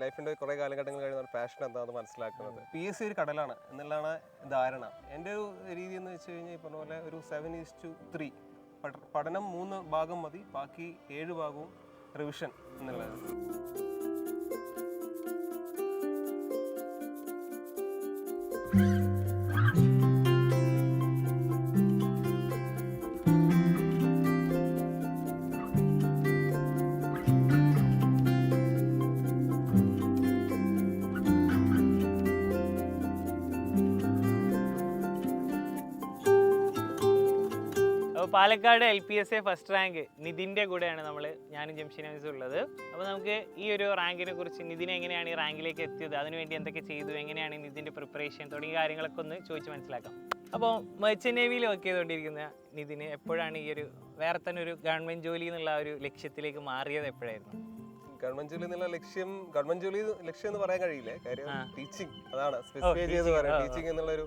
ലൈഫിന്റെ കുറെ കാലഘട്ടങ്ങൾ കഴിയുന്ന പാഷൻ എന്താണെന്ന് മനസ്സിലാക്കുന്നത്. പി എസ് സി ഒരു കടലാണ് എന്നുള്ളതാണ് ധാരണ. എന്റെ ഒരു രീതി എന്ന് വെച്ച് കഴിഞ്ഞാൽ ഈ പറഞ്ഞ പോലെ ഒരു സെവൻ ഈസ് ടു ത്രീ പഠനം മൂന്ന് ഭാഗം മതി ബാക്കി ഏഴ് ഭാഗവും റിവിഷൻ എന്നുള്ളത് അപ്പോൾ Palakkad L P S A first rank നിതിന്റെ കൂടെയാണ് നമ്മൾ ഞാനും ജംഷീൻ അമീസും ഉള്ളത്. അപ്പോൾ നമുക്ക് ഈ ഒരു റാങ്കിനെ കുറിച്ച് നിതിൻ എങ്ങനെയാണ് ഈ റാങ്കിലേക്ക് എത്തിയത്? അതിനുവേണ്ടി എന്തൊക്കെ ചെയ്തു? എങ്ങനെയാണ് നിതിന്റെ പ്രിപ്പറേഷൻ തുടങ്ങിയ കാര്യങ്ങളൊക്കെ ഒന്ന് ചോദിച്ച് മനസ്സിലാക്കാം. അപ്പോൾ മെർച്ചന്റ് നേവിയിൽ വർക്ക് ചെയ്തുകൊണ്ടിരിക്കുന്ന നിതിന് എപ്പോഴാണ് ഈ ഒരു വേറെ തന്നെ ഒരു ഗവൺമെന്റ് ജോലി എന്നുള്ള ഒരു ലക്ഷ്യത്തിലേക്ക് മാറിയത് എപ്പോഴായിരുന്നു? ഗവൺമെന്റ് ജോലി എന്നുള്ള ലക്ഷ്യം ഗവൺമെന്റ് ജോലി ലക്ഷ്യം എന്ന് പറയാൻ കഴിയില്ല. കാര്യം. ടീച്ചിങ് അതാണ്. സ്പെസിഫൈ ചെയ്ത് പറയാം. ടീച്ചിങ് എന്നുള്ള എന്നുള്ളൊരു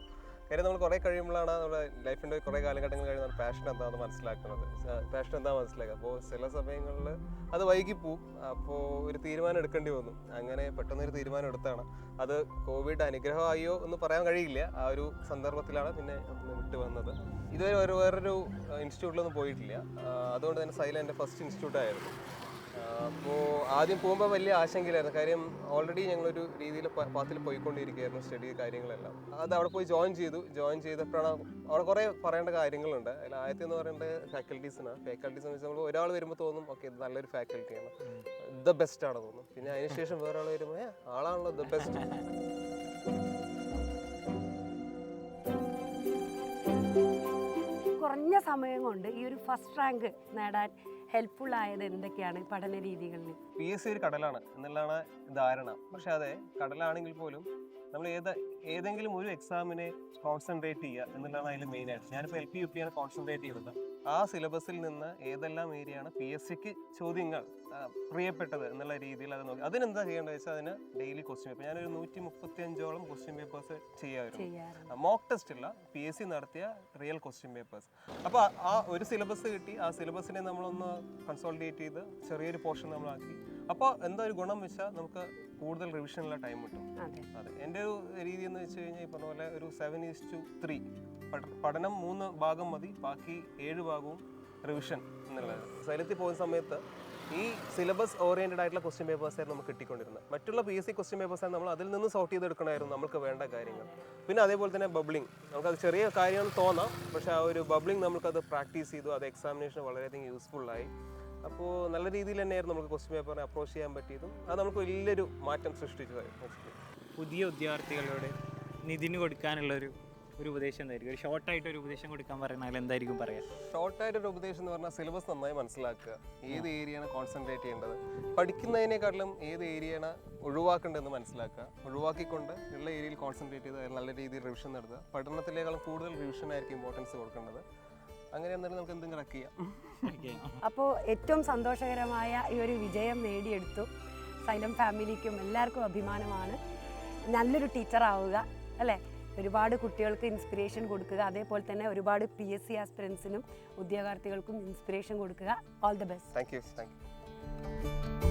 കാര്യം നമ്മൾ കുറെ കഴിയുമ്പോഴാണ് നമ്മുടെ ലൈഫിന്റെ കുറെ കാലഘട്ടങ്ങൾ കഴിയുന്ന പാഷൻ എന്താണെന്ന് മനസ്സിലാക്കുന്നത്. പാഷൻ എന്താ മനസ്സിലാക്കുക. അപ്പോൾ ചില സമയങ്ങളിൽ അത് വൈകി പോവും. അപ്പോൾ ഒരു തീരുമാനം എടുക്കേണ്ടി വന്നു. അങ്ങനെ പെട്ടെന്ന് ഒരു തീരുമാനം എടുത്താണ്. അത് കോവിഡ് അനുഗ്രഹമായോ എന്ന് പറയാൻ കഴിയില്ല. ആ ഒരു സന്ദർഭത്തിലാണ് പിന്നെ വിട്ടു വന്നത്. ഇതുവരെ ഒരു വേറൊരു ഇൻസ്റ്റിറ്റ്യൂട്ടിലൊന്നും പോയിട്ടില്ല. അതുകൊണ്ട് തന്നെ സൈല എന്റെ ഫസ്റ്റ് ഇൻസ്റ്റിറ്റ്യൂട്ടായിരുന്നു അപ്പോൾ ആദ്യം പോകുമ്പോൾ വലിയ ആശങ്കയിലായിരുന്നു. കാര്യം ഓൾറെഡി ഞങ്ങളൊരു രീതിയിൽ പാത്തിൽ പോയിക്കൊണ്ടിരിക്കുകയായിരുന്നു സ്റ്റഡി കാര്യങ്ങളെല്ലാം. അത് അവിടെ പോയി ജോയിൻ ചെയ്തു. ജോയിൻ ചെയ്തപ്പോഴാണ് അവിടെ കുറേ പറയേണ്ട കാര്യങ്ങളുണ്ട്. അതിൽ ആദ്യത്തെ എന്ന് പറയുന്നത് ഫാക്കൽറ്റീസിനാണ് ഫാക്കൽറ്റീസ് എന്ന് വെച്ചാൽ നമ്മൾ ഒരാൾ വരുമ്പോൾ തോന്നും ഓക്കെ ഇത് നല്ലൊരു ഫാക്കൽറ്റിയാണ് ദ ബെസ്റ്റ് ആണ് തോന്നും പിന്നെ അതിനുശേഷം വേറെ ആൾ വരുമ്പോൾ ആളാണല്ലോ ദ ബെസ്റ്റ് കുറഞ്ഞ സമയം കൊണ്ട് ഈ ഒരു ഫസ്റ്റ് റാങ്ക് നേടാൻ ഹെൽപ്ഫുൾ ആയത് എന്തൊക്കെയാണ് പഠന രീതികളിൽ? പി എസ് സി ഒരു കടലാണ് എന്നുള്ളതാണ് ധാരണ. പക്ഷെ അതെ കടലാണെങ്കിൽ പോലും നമ്മൾ ഏത് ഏതെങ്കിലും ഒരു എക്സാമിനെ കോൺസെൻട്രേറ്റ് ചെയ്യുക എന്നുള്ളതാണ് അതിൽ മെയിൻ ആയിട്ട്. ഞാനിപ്പോൾ എൽ പി യു പി ആണ് കോൺസെൻട്രേറ്റ് ചെയ്തത് ആ സിലബസിൽ നിന്ന് ഏതെല്ലാം ഏരിയയാണ് പി എസ് സിക്ക് ചോദ്യങ്ങൾ പ്രിയപ്പെട്ടത് എന്നുള്ള രീതിയിൽ അത് നോക്കി. അതിനെന്താ ചെയ്യേണ്ടത് വെച്ചാൽ അതിന് ഡെയിലി ക്വസ്റ്റ്യൻ പേപ്പർ ഞാനൊരു നൂറ്റി മുപ്പത്തി അഞ്ചോളം ക്വസ്റ്റ്യൻ പേപ്പേഴ്സ് ചെയ്യാറുണ്ട് മോക്ക് ടെസ്റ്റ് ഇല്ല. പി എസ് സി നടത്തിയ റിയൽ ക്വസ്റ്റ്യൻ പേപ്പേഴ്സ് അപ്പോൾ ആ ഒരു സിലബസ് കിട്ടി. ആ സിലബസിനെ നമ്മളൊന്ന് കൺസോൾട്ടേറ്റ് ചെയ്ത് ചെറിയൊരു പോർഷൻ നമ്മളാക്കി. അപ്പോൾ എന്താ ഒരു ഗുണം വെച്ചാൽ നമുക്ക് കൂടുതൽ റിവിഷനുള്ള ടൈം കിട്ടും. അതെ. അതെ എന്റെ ഒരു രീതി എന്ന് വെച്ച് കഴിഞ്ഞാൽ ഈ പറഞ്ഞ പോലെ ഒരു സെവൻ ഈസ് ടു ത്രീ പഠനം മൂന്ന് ഭാഗം മതി ബാക്കി ഏഴ് ഭാഗവും റിവിഷൻ എന്നുള്ളത്. സൈലത്തിൽ പോകുന്ന സമയത്ത് ഈ സിലബസ് ഓറിയന്റഡ് ആയിട്ടുള്ള ക്വസ്റ്റ്യൻ പേപ്പേഴ്സ് ആയിരുന്നു നമുക്ക് കിട്ടിക്കൊണ്ടിരുന്നത്. മറ്റുള്ള P S C question papers നമ്മൾ അതിൽ നിന്ന് സോർട്ട് ചെയ്തെടുക്കണമായിരുന്നു നമുക്ക് വേണ്ട കാര്യങ്ങൾ. പിന്നെ അതേപോലെ തന്നെ ബബ്ലിംഗ് നമുക്കത് ചെറിയ കാര്യമെന്ന് തോന്നാം പക്ഷേ ആ ഒരു ബബ്ലിംഗ് നമുക്കത് പ്രാക്ടീസ് ചെയ്തു അത് എക്സാമിനേഷൻ വളരെയധികം യൂസ്ഫുള്ളായി അപ്പോൾ നല്ല രീതിയിൽ തന്നെയായിരുന്നു നമുക്ക് ക്വസ്റ്റ്യൻ പേപ്പറിനെ അപ്രോച്ച് ചെയ്യാൻ പറ്റിയതും അത് നമുക്ക് വലിയൊരു മാറ്റം സൃഷ്ടിച്ചതായിരുന്നു. പുതിയ വിദ്യാർത്ഥികളോട് നിതിന് കൊടുക്കാനുള്ള ഒരു ഉപദേശം എന്തായിരിക്കും ഒരു ഷോർട്ടായിട്ട് ഒരു ഉപദേശം കൊടുക്കാൻ പറയുന്നത് എന്തായിരിക്കും പറയാം? ഷോർട്ടായിട്ടൊരു ഉപദേശം എന്ന് പറഞ്ഞാൽ സിലബസ് നന്നായി മനസ്സിലാക്കുക. ഏത് ഏരിയയാണ് കോൺസെൻട്രേറ്റ് ചെയ്യേണ്ടത്? പഠിക്കുന്നതിനേക്കാളും ഏത് ഏരിയയാണ് ഒഴിവാക്കേണ്ടതെന്ന് മനസ്സിലാക്കുക. ഒഴിവാക്കിക്കൊണ്ട് ഉള്ള ഏരിയയിൽ കോൺസെൻട്രേറ്റ് ചെയ്ത് നല്ല രീതിയിൽ റിവിഷൻ നടത്തുക പഠനത്തിലേക്കാളും കൂടുതൽ റിവിഷൻ ആയിരിക്കും ഇമ്പോർട്ടൻസ് കൊടുക്കേണ്ടത്. അങ്ങനെ എന്തായാലും നമുക്ക് എന്തും കണക്ട് ചെയ്യാം. അപ്പോൾ ഏറ്റവും സന്തോഷകരമായ ഈ ഒരു വിജയം നേടിയെടുത്തു. സൈലം ഫാമിലിക്കും എല്ലാവർക്കും അഭിമാനമാണ്. നല്ലൊരു ടീച്ചറാവുക അല്ലേ? ഒരുപാട് കുട്ടികൾക്ക് ഇൻസ്പിറേഷൻ കൊടുക്കുക. അതേപോലെ തന്നെ ഒരുപാട് പി എസ് സി ആസ്പിറൻസിനും ഉദ്യോഗാർത്ഥികൾക്കും ഇൻസ്പിറേഷൻ കൊടുക്കുക. All the best thank you thank you